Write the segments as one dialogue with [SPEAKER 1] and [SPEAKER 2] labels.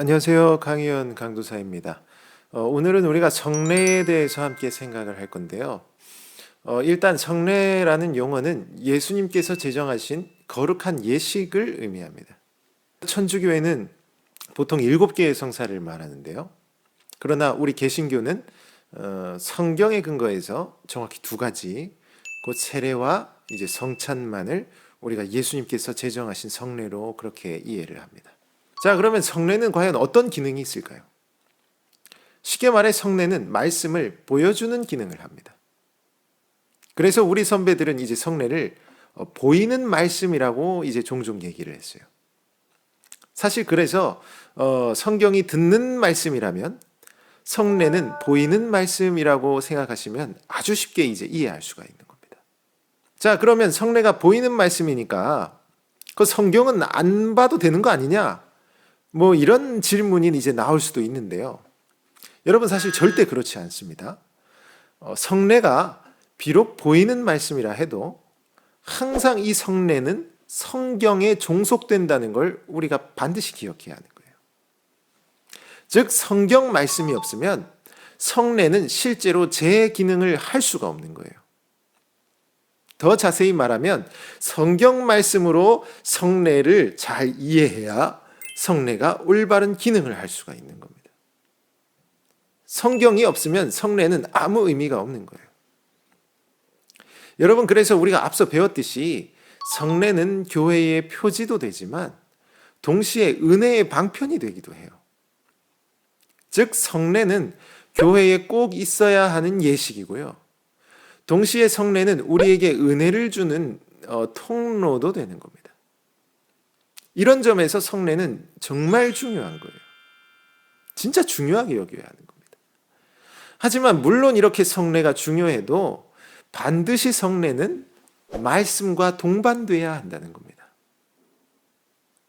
[SPEAKER 1] 안녕하세요. 강희연 강도사입니다. 어, 오늘은 우리가 성례에 대해서 함께 생각을 할 건데요. 어, 일단 성례라는 용어는 예수님께서 제정하신 거룩한 예식을 의미합니다. 천주교회는 보통 일곱 개의 성사를 말하는데요. 그러나 우리 개신교는 어, 성경에 근거해서 정확히 두 가지, 곧 세례와 이제 성찬만을 우리가 예수님께서 제정하신 성례로 그렇게 이해를 합니다. 자, 그러면 성례는 과연 어떤 기능이 있을까요? 쉽게 말해 성례는 말씀을 보여주는 기능을 합니다. 그래서 우리 선배들은 이제 성례를 어, 보이는 말씀이라고 이제 종종 얘기를 했어요. 사실 그래서 어, 성경이 듣는 말씀이라면 성례는 보이는 말씀이라고 생각하시면 아주 쉽게 이제 이해할 수가 있는 겁니다. 자, 그러면 성례가 보이는 말씀이니까 그 성경은 안 봐도 되는 거 아니냐? 뭐 이런 질문이 이제 나올 수도 있는데요. 여러분 사실 절대 그렇지 않습니다. 어, 성례가 비록 보이는 말씀이라 해도 항상 이 성례는 성경에 종속된다는 걸 우리가 반드시 기억해야 하는 거예요. 즉 성경 말씀이 없으면 성례는 실제로 제 기능을 할 수가 없는 거예요. 더 자세히 말하면 성경 말씀으로 성례를 잘 이해해야 성례가 올바른 기능을 할 수가 있는 겁니다. 성경이 없으면 성례는 아무 의미가 없는 거예요. 여러분, 그래서 우리가 앞서 배웠듯이 성례는 교회의 표지도 되지만 동시에 은혜의 방편이 되기도 해요. 즉, 성례는 교회에 꼭 있어야 하는 예식이고요. 동시에 성례는 우리에게 은혜를 주는 어, 통로도 되는 겁니다. 이런 점에서 성례는 정말 중요한 거예요. 진짜 중요하게 여겨야 하는 겁니다. 하지만 물론 이렇게 성례가 중요해도 반드시 성례는 말씀과 동반돼야 한다는 겁니다.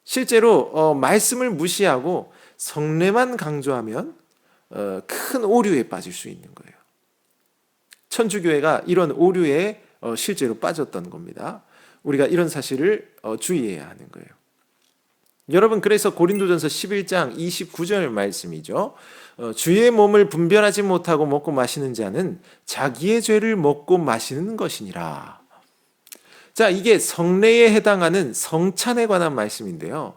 [SPEAKER 1] 실제로 어, 말씀을 무시하고 성례만 강조하면 어, 큰 오류에 빠질 수 있는 거예요. 천주교회가 이런 오류에 어, 실제로 빠졌던 겁니다. 우리가 이런 사실을 어, 주의해야 하는 거예요. 여러분 그래서 고린도전서 11장 29절 말씀이죠. 어, 주의 몸을 분별하지 못하고 먹고 마시는 자는 자기의 죄를 먹고 마시는 것이니라. 자, 이게 성례에 해당하는 성찬에 관한 말씀인데요.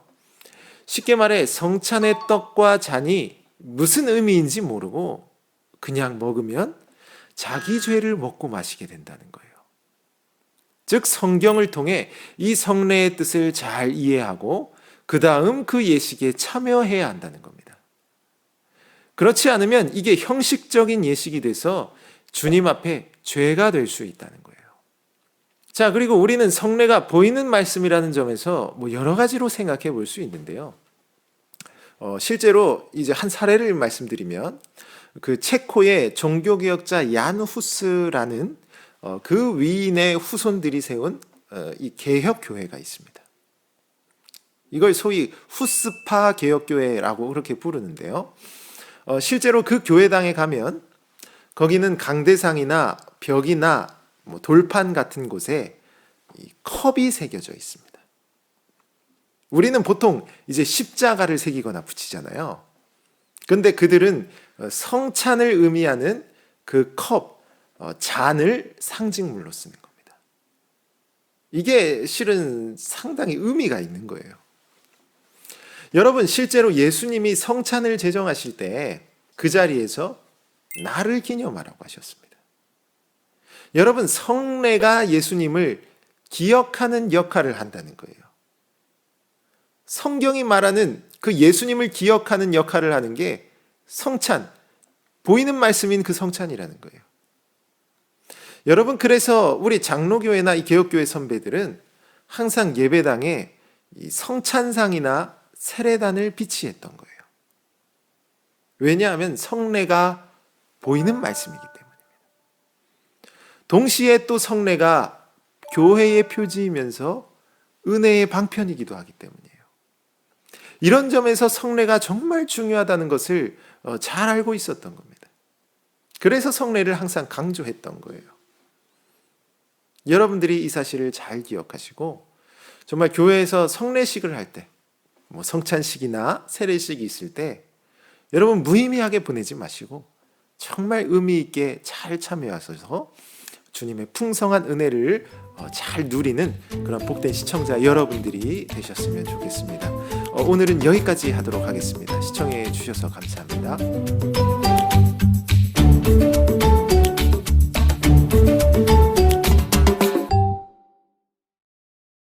[SPEAKER 1] 쉽게 말해 성찬의 떡과 잔이 무슨 의미인지 모르고 그냥 먹으면 자기 죄를 먹고 마시게 된다는 거예요. 즉 성경을 통해 이 성례의 뜻을 잘 이해하고 그 다음 그 예식에 참여해야 한다는 겁니다. 그렇지 않으면 이게 형식적인 예식이 돼서 주님 앞에 죄가 될 수 있다는 거예요. 자, 그리고 우리는 성례가 보이는 말씀이라는 점에서 뭐 여러 가지로 생각해 볼 수 있는데요. 어, 실제로 이제 한 사례를 말씀드리면 그 체코의 종교개혁자 얀 후스라는 어, 그 위인의 후손들이 세운 어, 이 개혁교회가 있습니다. 이걸 소위 후스파 개혁교회라고 그렇게 부르는데요. 어, 실제로 그 교회당에 가면 거기는 강대상이나 벽이나 뭐 돌판 같은 곳에 컵이 새겨져 있습니다. 우리는 보통 이제 십자가를 새기거나 붙이잖아요. 근데 그들은 성찬을 의미하는 그 컵, 어, 잔을 상징물로 쓰는 겁니다. 이게 실은 상당히 의미가 있는 거예요. 여러분, 실제로 예수님이 성찬을 제정하실 때 그 자리에서 나를 기념하라고 하셨습니다. 여러분, 성례가 예수님을 기억하는 역할을 한다는 거예요. 성경이 말하는 그 예수님을 기억하는 역할을 하는 게 성찬, 보이는 말씀인 그 성찬이라는 거예요. 여러분, 그래서 우리 장로교회나 이 개혁교회 선배들은 항상 예배당에 이 성찬상이나 세례단을 비치했던 거예요. 왜냐하면 성례가 보이는 말씀이기 때문입니다. 동시에 또 성례가 교회의 표지이면서 은혜의 방편이기도 하기 때문이에요. 이런 점에서 성례가 정말 중요하다는 것을 어, 잘 알고 있었던 겁니다. 그래서 성례를 항상 강조했던 거예요. 여러분들이 이 사실을 잘 기억하시고 정말 교회에서 성례식을 할 때, 뭐 성찬식이나 세례식이 있을 때 여러분 무의미하게 보내지 마시고 정말 의미 있게 잘 참여하셔서 주님의 풍성한 은혜를 어, 잘 누리는 그런 복된 시청자 여러분들이 되셨으면 좋겠습니다. 어, 오늘은 여기까지 하도록 하겠습니다. 시청해 주셔서 감사합니다.